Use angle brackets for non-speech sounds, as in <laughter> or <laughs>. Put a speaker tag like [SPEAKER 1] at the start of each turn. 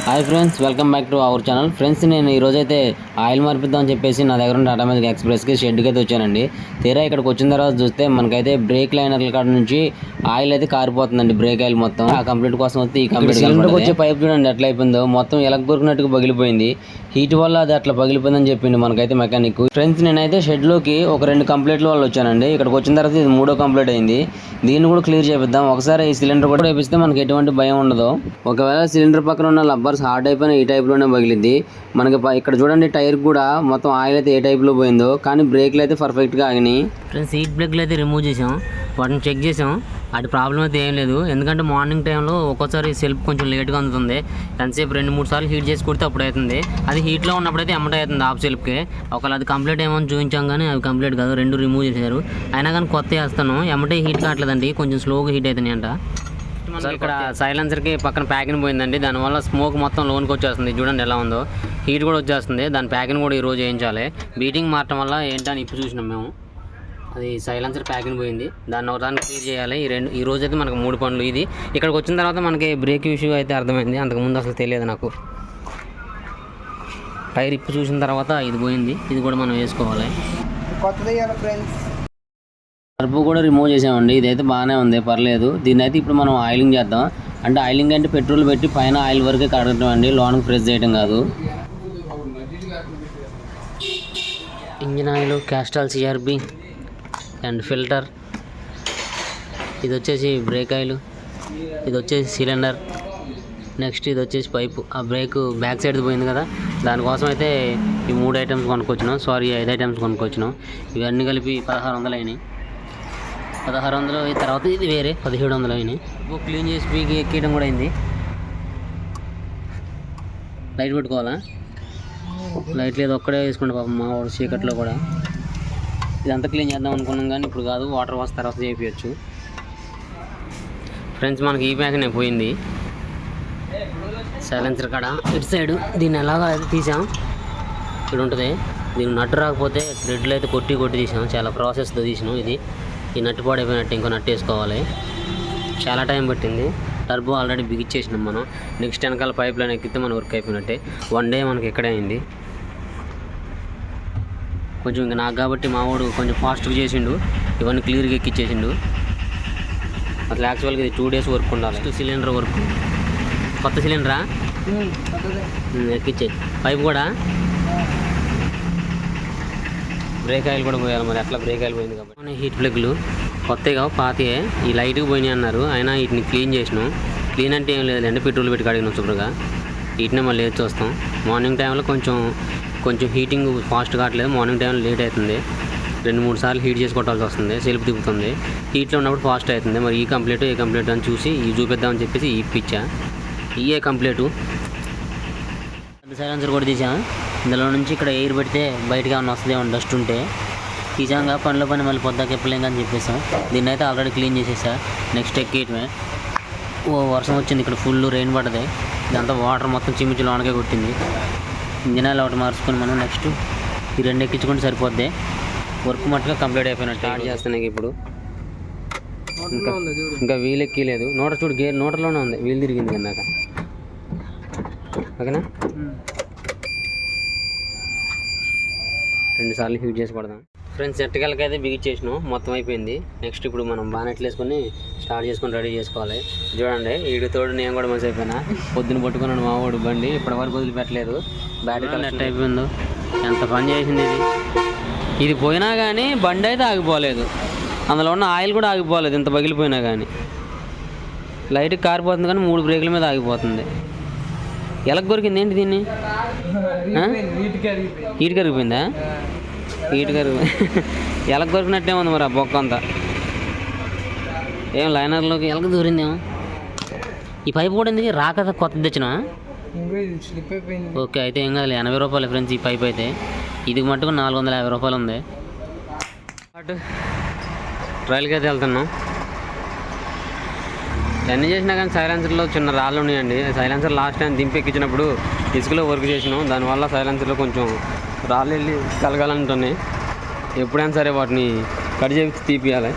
[SPEAKER 1] Hi friends welcome back to our channel friends నేను ఈ oil మార్పిద్దాం అని చెప్పేసి నా దగ్గర ఉన్న టాటా మ్యాజిక్ ఎక్స్ప్రెస్కి షెడ్కి అయితే వచ్చానండి. తీరా ఇక్కడికి వచ్చిన తర్వాత చూస్తే మనకైతే బ్రేక్ లైనర్ల కాడ నుంచి ఆయిల్ అయితే కారిపోతుందండి బ్రేక్ ఆయిల్ మొత్తం. ఆ కంప్లీట్ కోసం వస్తే ఈ కంప్లీట్ సిలిండర్కి వచ్చే పైప్ చూడండి ఎట్లా అయిపోయిందో. మొత్తం ఎలక కొరికినట్టుగా పగిలిపోయింది. హీట్ వల్ల అది అట్లా పగిలిపోయిందని చెప్పింది మనకైతే మెకానిక్. ఫ్రెండ్స్ నేనైతే షెడ్లోకి ఒక రెండు కంప్లీట్ల వాళ్ళు వచ్చానండి. ఇక్కడికి వచ్చిన తర్వాత ఇది మూడో కంప్లీట్ అయింది. దీన్ని కూడా క్లియర్ చేపిద్దాం. ఒకసారి ఈ సిలిండర్ కూడా వేపిస్తే మనకి ఎటువంటి భయం ఉండదు. ఒకవేళ సిలిండర్ పక్కన ఉన్న లబ్బర్స్ హార్డ్ అయిపోయిన ఈ type లోనే పగిలిద్ది. మనకి ఇక్కడ చూడండి టైర్ కూడా మొత్తం ఆయిల్ అయితే ఏ టైప్లో పోయిందో కానీ బ్రేక్లు అయితే పర్ఫెక్ట్గా ఆగినాయి.
[SPEAKER 2] ఫ్రెండ్స్ సీట్ బ్రేక్లు అయితే రిమూవ్ చేసాం వాటిని చెక్ చేసాం అటు ప్రాబ్లం అయితే ఏం లేదు. ఎందుకంటే మార్నింగ్ టైంలో ఒక్కోసారి సెల్ఫ్ కొంచెం లేట్గా అందుతుంది. ఎంతసేపు రెండు మూడు సార్లు హీట్ చేసి కొడితే అప్పుడు అవుతుంది. అది హీట్లో ఉన్నప్పుడైతే ఎమ్మట అవుతుంది ఆఫ్ సెల్ఫ్కి ఒకవేళ అది కంప్లీట్ ఏమో చూపించాం కానీ అది కంప్లీట్ కాదు. రెండు రిమూవ్ చేశారు. అయినా కానీ కొత్త వేస్తాను ఎమ్మటే హీట్ కావట్లేదండి. కొంచెం స్లోగా హీట్ అవుతున్నాయి అంట సో ఇక్కడ సైలెన్సర్కి పక్కన ప్యాకింగ్ పోయిందండి. దానివల్ల స్మోక్ మొత్తం లోన్కి వచ్చేస్తుంది. చూడండి ఎలా ఉందో. హీట్ కూడా వచ్చేస్తుంది. దాని ప్యాకింగ్ కూడా ఈ రోజు వేయించాలి. బీటింగ్ మారటం వల్ల ఏంటని ఇప్పుడు చూసినాం మేము. అది సైలెన్సర్ ప్యాకింగ్ పోయింది. దాన్ని ఒకదాన్ని క్లియర్ చేయాలి. ఈ రెండు ఈ రోజు అయితే మనకు మూడు పనులు. ఇది ఇక్కడికి వచ్చిన తర్వాత మనకి బ్రేక్ ఇష్యూ అయితే అర్థమైంది. అంతకుముందు అసలు తెలియదు నాకు. టైర్ ఇప్పు చూసిన తర్వాత ఇది పోయింది. ఇది కూడా మనం వేసుకోవాలి.
[SPEAKER 3] కొత్తది ఫ్రెండ్స్.
[SPEAKER 1] టర్బో కూడా రిమూవ్ చేసామండి. ఇదైతే బాగానే ఉంది పర్లేదు. దీన్ని అయితే ఇప్పుడు మనం ఆయిలింగ్ చేద్దాం. అంటే ఆయిలింగ్ అంటే పెట్రోల్ పెట్టి పైన ఆయిల్ వరకే కడగటం అండి లోనికి ఫ్రెష్ చేయడం కాదు.
[SPEAKER 2] Engine oil Castrol CRB and filter ఇది వచ్చేసి బ్రేక్ ఆయిల్ ఇది వచ్చేసి సిలిండర్ నెక్స్ట్ ఇది వచ్చేసి పైపు ఆ బ్రేక్ బ్యాక్ సైడ్ పోయింది కదా. దానికోసం అయితే ఈ మూడు ఐటమ్స్ కొనుక్కొచ్చినాం. సారీ ఐదు ఐటమ్స్ కొనుక్కొచ్చినాం. ఇవన్నీ కలిపి పదహారు వందలు అయినాయి. పదహారు వందలు అయిన తర్వాత ఇది వేరే పదిహేడు వందలు అయినాయి. క్లీన్ చేసి పీకి ఎక్కడం కూడా అయింది. లైట్ పెట్టుకోవాలా లైట్ లేదు ఒక్కడే వేసుకుంటే పాపం మా వాడు చీకట్లో కూడా. ఇదంతా క్లీన్ చేద్దాం అనుకున్నాం కానీ ఇప్పుడు కాదు వాటర్ వాష్ తర్వాత చేయించచ్చు ఫ్రెండ్స్ మనకి ఈ ప్యాక్ పోయింది. సైలెన్సర్ కాడ. ఇటు సైడ్ దీన్ని ఎలాగ తీసాం? ఇక్కడ ఉంటుంది దీన్ని నట్టు రాకపోతే థ్రెడ్లు అయితే కొట్టి కొట్టి తీసాం. చాలా ప్రాసెస్తో తీసినాం ఇది. ఈ నట్టు పాడైపోయినట్టు ఇంకో నట్టు వేసుకోవాలి. చాలా టైం పట్టింది. టర్బో ఆల్రెడీ బిగిచ్చేసినాం మనం. నెక్స్ట్ వెనకాల పైప్ లైన్ ఎక్కితే మన వర్క్ అయిపోయినట్టే. వన్ డే మనకి ఎక్కడే అయింది. కొంచెం ఇంకా నాకు కాబట్టి మా వాడు కొంచెం ఫాస్ట్గా చేసిండు. ఇవన్నీ క్లియర్గా ఎక్కిచ్చేసిండు. అసలు యాక్చువల్గా ఇది టూ డేస్ వర్క్ ఉండాలి. Cylinder work. కొత్త సిలిండరా? ఎక్కిచ్చే పైప్ కూడా? బ్రేక్ ఆయిల్ కూడా పోయాలి మరి అట్లా బ్రేక్ ఆయిల్ పోయింది కాబట్టి. హీట్ ప్లగ్లు కొత్తగా పాతయే. ఈ లైట్కి పోయినాయి అన్నారు అయినా వీటిని క్లీన్ చేసినాం. క్లీన్ అంటే ఏం లేదండి పెట్రోల్ పెట్టి కడిగినాం శుభ్రంగా. వీటినే మళ్ళీ లేచి వస్తాం మార్నింగ్ టైంలో కొంచెం కొంచెం హీటింగ్ ఫాస్ట్ కావట్లేదు. మార్నింగ్ టైంలో లేట్ అవుతుంది. రెండు మూడు సార్లు హీట్ చేసి కొట్టాల్సి వస్తుంది. సెల్ఫ్ దిగుతుంది హీట్లో ఉన్నప్పుడు ఫాస్ట్ అవుతుంది. మరి ఈ కంప్లీట్ ఏ కంప్లీట్ అని చూసి ఈ చూపిద్దామని చెప్పేసి ఇప్పించా ఈ ఏ కంప్లీటు సైలెన్సర్ కూడా తీసాను ఇందులో నుంచి ఇక్కడ ఎయిర్ పెడితే బయటకి ఏమన్నా వస్తుందేమో డస్ట్ ఉంటే తీసాంగా పనిలో పని మళ్ళీ పొద్దాకి ఎప్పలేం అని చెప్పేసాం దీన్ని అయితే ఆల్రెడీ క్లీన్ చేసేసా. నెక్స్ట్ ఎక్కేయటమే. ఓ వర్షం వచ్చింది ఇక్కడ ఫుల్ రెయిన్ పడ్డది. ఇదంతా వాటర్ మొత్తం చిమ్మిచి లోనకే కొట్టింది. ఇంజిన్ ఆయిల్ ఒకటి మార్చుకొని మనం నెక్స్ట్ ఈ రెండు ఎక్కించుకుంటే సరిపోద్ది. వర్క్ మట్టుగా కంప్లీట్ అయిపోయినట్టు స్టార్ట్ చేస్తున్నాయి ఇప్పుడు. ఇంకా ఇంకా వీల్ ఎక్కలేదు. నోట చూడు గేర్ నోటలోనే ఉంది. వీల్ తిరిగింది కిందాక ఓకేనా? రెండు సార్లు హీట్ చేసి పడదాం ఫ్రెండ్స్ ఎట్టకెళ్ళకి అయితే బిగిచ్చేసినాం మొత్తం అయిపోయింది. నెక్స్ట్ ఇప్పుడు మనం బానెట్లు వేసుకొని స్టార్ట్ చేసుకొని రెడీ చేసుకోవాలి. చూడండి ఈడు తోడు నేను కూడా మంచి అయిపోయినా. పొద్దున పట్టుకున్నాడు మా వాడు బండి ఇప్పటి వరకు వదిలిపెట్టలేదు బ్యాటరీ ఎట్ అయిపోయిందో ఎంత పని చేసింది ఇది. ఇది పోయినా కానీ బండి అయితే ఆగిపోలేదు. అందులో ఉన్న ఆయిల్ కూడా ఆగిపోలేదు ఇంత పగిలిపోయినా కానీ లైట్ కారిపోతుంది కానీ మూడు బ్రేకుల మీద ఆగిపోతుంది. ఎలక కొరికింది ఏంటి దీన్ని? <laughs> హీట్ కరిగిపోయిందా హీట్ కరిగి ఎలక కొరికినట్టే ఉంది మరి ఆ బొక్క అంతా. ఏం లైనర్లోకి ఎలక దూరిందేమో. ఈ పైపు కూడా ఎందుకు రాక కొత్తది తెచ్చిన? ఓకే అయితే ఏం కాదు ఎనభై రూపాయలు ఫ్రెండ్స్ ఈ పైప్ అయితే. ఇది మట్టుకు నాలుగు వందల యాభై రూపాయలు ఉంది. అటు ట్రయల్కి అయితే వెళ్తున్నాం. ఎన్ని చేసినా కానీ సైలెన్సర్లో చిన్న రాళ్ళు ఉన్నాయండి. సైలెన్సర్ లాస్ట్ టైం దింపి ఎక్కించినప్పుడు ఇసుకలో వర్క్ చేసినాం. దానివల్ల సైలెన్సర్లో కొంచెం రాళ్ళు వెళ్ళి కలగాలంటున్నాయి. ఎప్పుడైనా సరే వాటిని కట్ చేసి తీపియాలి